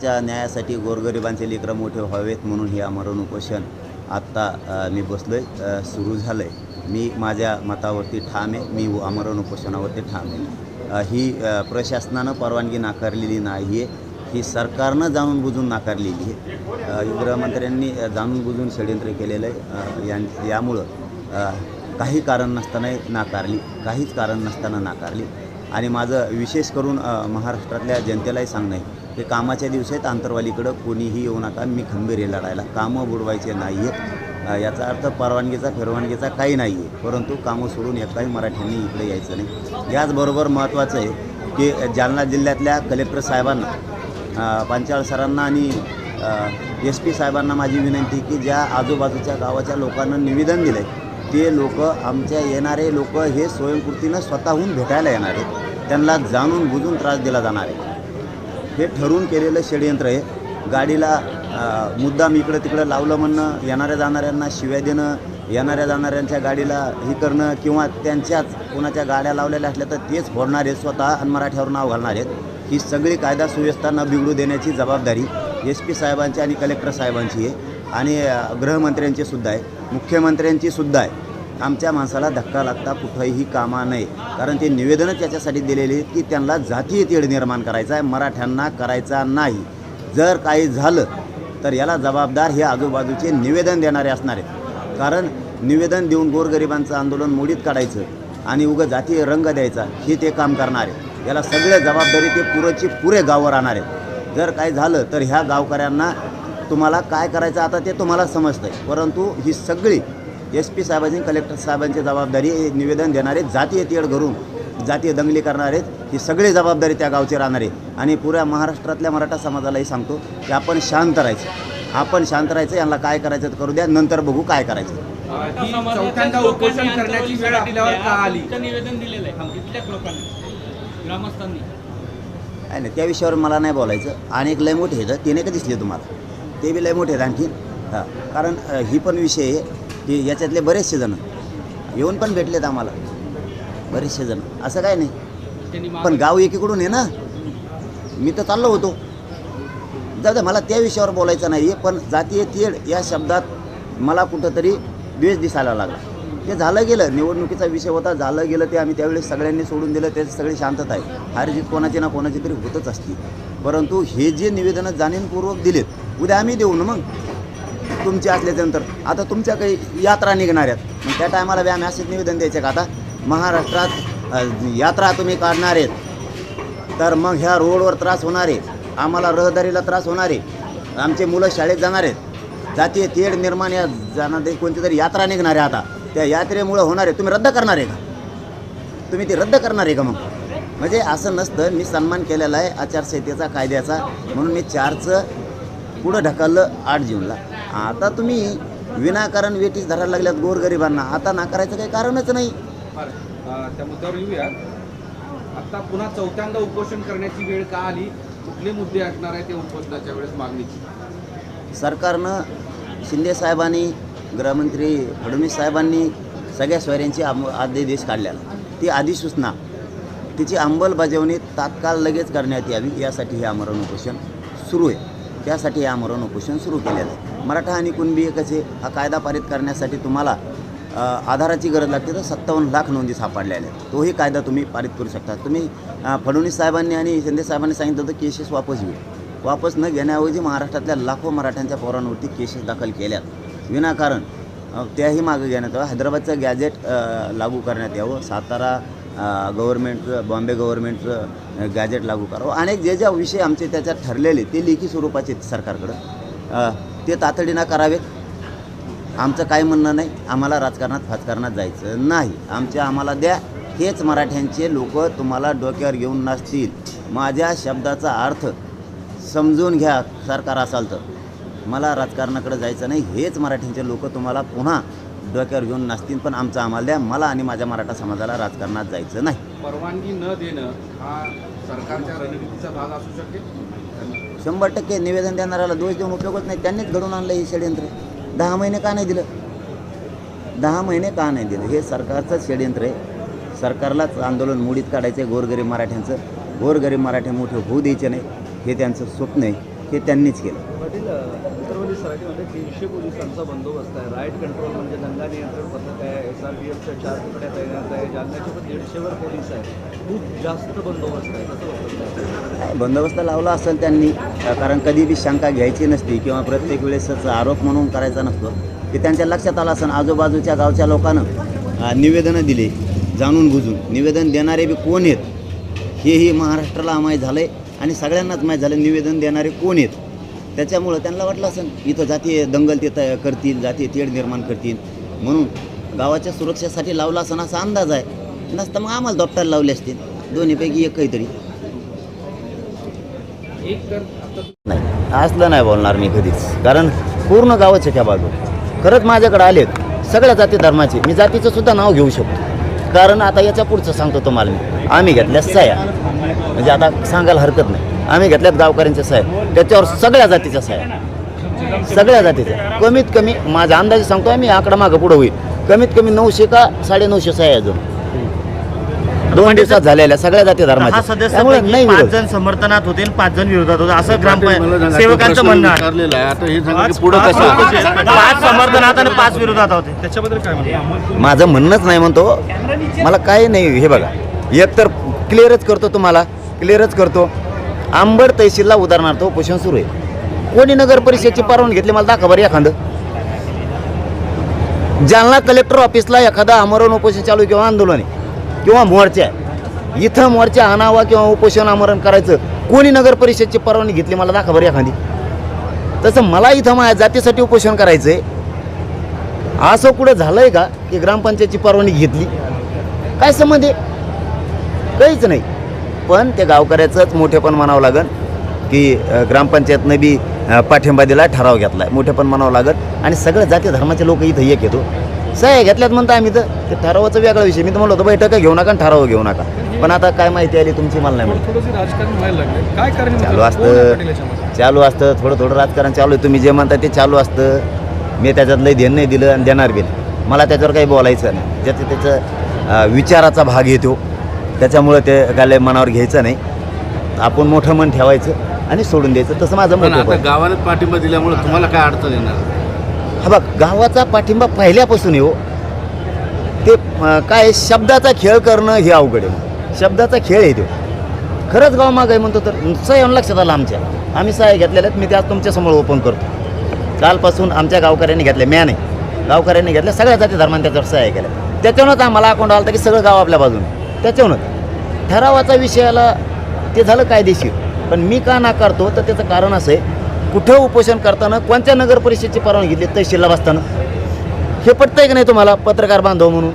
त्या न्यायासाठी गोरगरिबांचे लेकरं मोठे व्हावेत म्हणून हे आमरण उपोषण आत्ता मी बसलो आहे सुरू झालं आहे मी माझ्या मतावरती ठाम आहे. मी आमरण उपोषणावरती ठाम आहे. ही प्रशासनानं परवानगी नाकारलेली नाही आहे ही सरकारनं जाणून बुजून नाकारलेली आहे. गृहमंत्र्यांनी जाणून बुजून षडयंत्र केलेलं आहे. यां यामुळं काही कारण नसतानाही नाकारली काहीच कारण नसताना नाकारली. आणि माझं विशेष करून महाराष्ट्रातल्या जनतेलाही सांगणं आहे. हे कामाच्या दिवसात आंतरवालीकडं कोणीही येऊ नका मी खंबीर आहे लढायला. कामं बुडवायचे नाही आहेत याचा अर्थ परवानगीचा फिरवानगीचा काही नाही आहे परंतु कामं सोडून एकाही मराठ्यांनी इकडे यायचं नाही. याचबरोबर महत्त्वाचं आहे की जालना जिल्ह्यातल्या कलेक्टर साहेबांना पांचाळ सरांना आणि एस पी साहेबांना माझी विनंती की ज्या आजूबाजूच्या गावाच्या लोकांना निवेदन दिलं आहे ते लोक आमच्या येणारे लोक हे स्वयंपूर्तीनं स्वतःहून भेटायला येणार आहेत. त्यांना जाणून बुजून त्रास दिला जाणार आहे. हे ठरवून केलेलं षडयंत्र आहे. गाडीला मुद्दाम इकडं तिकडं लावलं म्हणणं येणाऱ्या जाणाऱ्यांना शिव्या देणं येणाऱ्या जाणाऱ्यांच्या गाडीला हे करणं किंवा त्यांच्याच कोणाच्या गाड्या लावलेल्या असल्या तर तेच फोडणार आहेत स्वतः आणि मराठ्यावर नाव घालणार आहेत. ही सगळी कायदा सुव्यवस्था न बिघडू देण्याची जबाबदारी एस पी साहेबांची आणि कलेक्टर साहेबांची आहे. आणि गृहमंत्र्यांची सुद्धा आहे. मुख्यमंत्र्यांची सुद्धा आहे. आमच्या माणसाला धक्का लागता कुठंही कामा नये. कारण ते निवेदनच याच्यासाठी दिलेले की त्यांना जातीय तेढ निर्माण करायचा आहे मराठ्यांना करायचा नाही. जर काही झालं तर याला जबाबदार हे आजूबाजूचे निवेदन देणारे असणार आहेत. कारण निवेदन देऊन गोरगरिबांचं आंदोलन मोडीत काढायचं आणि उगं जातीय रंग द्यायचा हे ते काम करणार आहे याला सगळे जबाबदारी ते पुरेची पुरे गावं राहणार आहेत. जर काही झालं तर ह्या गावकऱ्यांना तुम्हाला काय करायचं आता ते तुम्हाला समजतं आहे परंतु ही सगळी एस पी साहेबांची कलेक्टर साहेबांची जबाबदारी निवेदन देणारे जातीय तेढ करून जातीय दंगली करणार आहेत ही सगळी जबाबदारी त्या गावची राहणार आहे. आणि पुऱ्या महाराष्ट्रातल्या मराठा समाजालाही सांगतो की आपण शांत राहायचं. आपण शांत राहायचं यांना काय करायचं करू द्या नंतर बघू काय करायचं. चौथ्यांदा उपोषण करण्याची वेळ आपल्यावर का आली? इथं निवेदन दिलेलं आहे. इथल्याच लोकांनी ग्रामस्थांनी. आहे ना त्या विषयावर मला नाही बोलायचं. आणि एक लय मोठे आहेत ते नाही का दिसले तुम्हाला. ते बी लय मोठे आहेत आणखी. हां कारण ही पण विषय की याच्यातले बरेचसे जण. येऊन पण भेटलेत आम्हाला. बरेचसे जण. असं काय नाही. पण गाव एकीकडून आहे ना. मी तर चाललो होतो. जाऊ दे मला त्या विषयावर बोलायचं नाही आहे पण जातीय तेढ या शब्दात मला कुठंतरी द्वेष दिसायला लागला. ते झालं गेलं. निवडणुकीचा विषय होता झालं गेलं ते आम्ही त्यावेळेस सगळ्यांनी सोडून दिलं. त्याची सगळी शांतता आहे. हारजीत कोणाची ना कोणाची तरी होतच असती. परंतु हे जे निवेदनं जाणीवपूर्वक दिलेत उद्या आम्ही देऊ ना मग? तुमचे असल्याच्यानंतर आता तुमच्या काही यात्रा निघणार आहेत. मग त्या टायमाला व्यायाम असेच निवेदन द्यायचे का? आता महाराष्ट्रात यात्रा तुम्ही काढणार आहेत. तर मग ह्या रोडवर त्रास होणार आहे. आम्हाला रहदारीला त्रास होणार आहे. आमचे मुलं शाळेत जाणार आहेत. जातीय तेढ निर्माण या जाणार कोणती तरी यात्रा निघणार आहे आता. त्या यात्रेमुळं होणार आहे. तुम्ही रद्द करणार आहे का? तुम्ही ती रद्द करणार आहे का मग? म्हणजे असं नसतं. मी सन्मान केलेला आहे आचारसंहितेचा कायद्याचा. म्हणून मी चारचं पुढं ढकललं आठ जूनला. आता तुम्ही विनाकारण वेटीस धरायला लागल्यात गोरगरिबांना. आता नाकारायचं काही कारणच नाही. त्या मुद्द्यावर येऊया आता पुन्हा चौथ्यांदा उपोषण करण्याची वेळ का आली? कुठले मुद्दे असणार आहे ते उपोषणाच्या वेळेस मागणीची? सरकारनं शिंदे साहेबांनी गृहमंत्री फडणवीस साहेबांनी सगळ्या सोयऱ्यांची आम आदेश काढलेला ती अधिसूचना तिची अंमलबजावणी तात्काळ लगेच करण्यात यावी यासाठी हे आमरण उपोषण सुरू आहे. त्यासाठी हे आमरण उपोषण सुरू केलेलं आहे. मराठा आणि कुणबी एकचे हा कायदा पारित करण्यासाठी तुम्हाला आधाराची गरज लागते तर सत्तावन्न लाख नोंदी सापडलेल्या आहेत. तोही कायदा तुम्ही पारित करू शकता. तुम्ही फडणवीस साहेबांनी आणि शिंदे साहेबांनी सांगितलं होतं केसेस वापस घेऊ. वापस न घेण्याऐवजी महाराष्ट्रातल्या लाखो मराठ्यांच्या पोरांवरती केसेस दाखल केल्यात. विनाकारण त्याही मागं घेण्यात यावं. हैदराबादचं गॅजेट लागू करण्यात यावं. सातारा गव्हर्नमेंटचं बॉम्बे गव्हर्नमेंटचं गॅजेट लागू करावं. अनेक जे ज्या विषय आमचे त्याच्यात ठरलेले ते लेखी स्वरूपाचे आहेत सरकारकडं. ते तातडीनं करावेत आमचं काय म्हणणं नाही. आम्हाला राजकारणात फाजकारणात जायचं नाही. आमच्या आम्हाला द्या. हेच मराठ्यांचे लोक तुम्हाला डोक्यावर घेऊन नसतील माझ्या शब्दाचा अर्थ समजून घ्या सरकार असाल तर. मला राजकारणाकडे जायचं नाही. हेच मराठ्यांचे लोक तुम्हाला पुन्हा डोक्यावर घेऊन नसतील पण आमचं आम्हाला द्या. मला आणि माझ्या मराठा समाजाला राजकारणात जायचं नाही. परवानगी न देणं हा सरकारच्या रणनीतीचा भाग असू शकेल. शंभर टक्के निवेदन देणाऱ्याला दोष देऊन उपयोगच नाही. त्यांनीच घडून आणलं हे षडयंत्र. दहा महिने का नाही दिलं? दहा महिने का नाही दिलं? हे सरकारचं षडयंत्र आहे. सरकारलाच आंदोलन मोडीत काढायचं आहे गोरगरीब मराठ्यांचं. गोरगरीब मराठे मोठे होऊ द्यायचे नाही. हे त्यांचं स्वप्न आहे. हे त्यांनीच केलं. तीनशे पोलिसांचा बंदोबस्त आहे. राईट कंट्रोल म्हणजे दंगा नियंत्रण पथक आहे. एस आर पी एफच्या चार तुकड्या तैनात आहे. जालन्याचे पण दीडशेवर पोलीस आहे खूप जास्त बंदोबस्त आहे कसं बंदोबस्त लावला असेल त्यांनी कारण कधी बी शंका घ्यायची नसती किंवा प्रत्येक वेळेसच आरोप म्हणून करायचा नसतो. की त्यांच्या लक्षात आलं असेल आजूबाजूच्या गावच्या लोकांना निवेदनं दिले जाणून बुजून. निवेदन देणारे बी कोण आहेत? हेही महाराष्ट्राला माहीत झालं आहे आणि सगळ्यांनाच माहीत झालं निवेदन देणारे कोण आहेत? त्याच्यामुळं त्यांना वाटलं असं इथं जातीय दंगल ते करतील जातीय तेढ निर्माण करतील. म्हणून गावाच्या सुरक्षेसाठी लावला असं असा अंदाज आहे. नसतं मग आम्हाला दप्तर लावले असतील दोन्हीपैकी एक काहीतरी. नाही असलं नाही बोलणार मी कधीच. कारण पूर्ण गावाच्या त्या बाजू खरंच माझ्याकडे आलेत सगळ्या जाती धर्माचे. मी जातीचं सुद्धा नाव घेऊ शकतो. कारण आता याच्या पुढचं सांगतो तुम्हाला मी. आम्ही घेतल्या साया म्हणजे आता सांगायला हरकत नाही. आम्ही घेतल्यात गावकऱ्यांच्या साया त्याच्यावर सगळ्या जातीच्या साया सगळ्या जातीच्या. कमीत कमी माझा अंदाजे सांगतो मी आकडा मागं पुढं होईल. कमीत कमी नऊशे का साडेनऊशे साया अजून. दोन दिवसात झालेल्या सगळ्या जाती हा धर्माच्या त्यामुळे सदस्य नाही पाच विरोध. जण समर्थनात होते आणि पाच जण विरोधात होते. असं ग्रामपंचायत सांगा, सेवकांचं म्हणणं आहे. विचारलेला आहे. आता हे सांगा पाच की पुढं कसं होते. पाच समर्थनात आणि पाच विरोधात होते. त्याच्याबद्दल काय म्हणतो? माझं म्हणणंच नाही म्हणतो. मला काय नाही. हे बघा. एक तर क्लिअरच करतो तुम्हाला. क्लिअरच करतो. आंबड तहसीलला उदाहरणार्थ उपोषण सुरू आहे. कोणी नगर परिषदची परवानगी घेतली मला दाखवा बरं एखादं. जालना कलेक्टर ऑफिसला एखादा आमरण उपोषण चालू आहे किंवा आंदोलन आहे. किंवा मोर्चा इथं मोर्चा आणावा किंवा उपोषण आमरण करायचं कोणी नगर परिषदची परवानगी घेतली मला दाखवा बरं एखादी. तसं मला इथं माझ्या जातीसाठी उपोषण करायचं आहे असं कुठं झालंय का की ग्रामपंचायतची परवानगी घेतली? काय संबंध आहे? काहीच नाही. पण त्या गावकऱ्याचंच मोठेपण म्हणावं लागन की ग्रामपंचायतनं बी पाठिंबा दिला ठराव घेतला आहे मोठेपण म्हणावं लागत आणि सगळं जाती धर्माचे लोक इथं एक येतो सह्या घेतल्यात म्हणता आम्ही तर. ते ठरावाचा वेगळा विषय. मी तर म्हणलो होतो बैठक घेऊ नका आणि ठराव घेऊ नका. पण आता काय माहिती आली तुमची मला नाही माहिती. थोडंसं राजकारण व्हायला लागले काय कारण चालू असतं. चालू असतं. थोडं थोडं राजकारण चालू आहे. तुम्ही जे म्हणता ते चालू असतं. मी त्याच्यात लई ध्यान नाही दिलं आणि देणार बी नाही. मला त्याच्यावर काही बोलायचं नाही. ज्याचं त्याचं अं, विचाराचा भाग येतो त्याच्यामुळं ते काय मनावर घ्यायचं नाही. आपण मोठं मन ठेवायचं आणि सोडून द्यायचं. तसं माझं पण मोठं आता पण गावानं पाठिंबा दिल्यामुळे तुम्हाला काय अडचण येणार? हा बघ गावाचा पाठिंबा पहिल्यापासून येऊ हो. ते काय शब्दाचा खेळ करणं हे अवघड आहे. शब्दाचा खेळ आहे तो. खरंच गाव माग आहे म्हणतो तर सह्या येऊन लक्षात आलं आमच्या. आम्ही सहाय्य घेतलेल्या आहेत मी त्या तुमच्यासमोर ओपन करतो. कालपासून आमच्या गावकऱ्यांनी घेतल्या म्या नाही. गावकऱ्यांनी घेतल्या सगळ्या जाती धर्माने त्याच्यावर सहाय्य केल्या त्याच्यावरच आम्हाला अकाउंट आलं की सगळं गाव आपल्या बाजूने. त्याच्यावरच ठरावाचा विषयाला ते झालं कायदेशीर. पण मी का नाकारतो तर त्याचं कारण असं आहे कुठं उपोषण करताना कोणत्या नगर परिषदेची परवानगी घेतली तहसीलला बसताना हे पटतंय की नाही तुम्हाला पत्रकार बांधव म्हणून?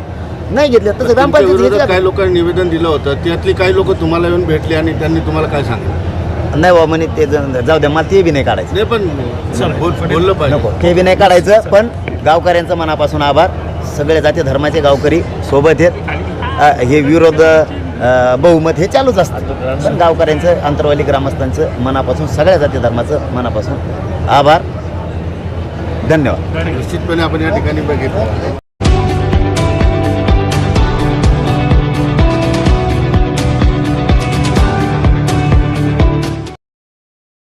नाही घेतलं तसं तुमच्या ग्रामपंचायत विरोधात काही लोकांनी निवेदन दिलं होतं त्यातली काही लोक तुम्हाला येऊन भेटले आणि त्यांनी तुम्हाला काय सांगितलं? नाही बाबा म्हणे ते ज- जाऊ द्या मला ते बी नाही काढायचं. नाही पण बोल- बोललं पाहिजे. नको ते बी नाही काढायचं पण गावकऱ्यांचं मनापासून आभार. सगळे जाती धर्माचे गावकरी सोबत आहेत. अ, हे विरोध बहुमत हे चालूच असतं. पण गावकऱ्यांचं अंतरवाली ग्रामस्थांचं मनापासून सगळ्या जाती धर्माचं मनापासून आभार. धन्यवाद. निश्चितपणे आपण या ठिकाणी बघितलं.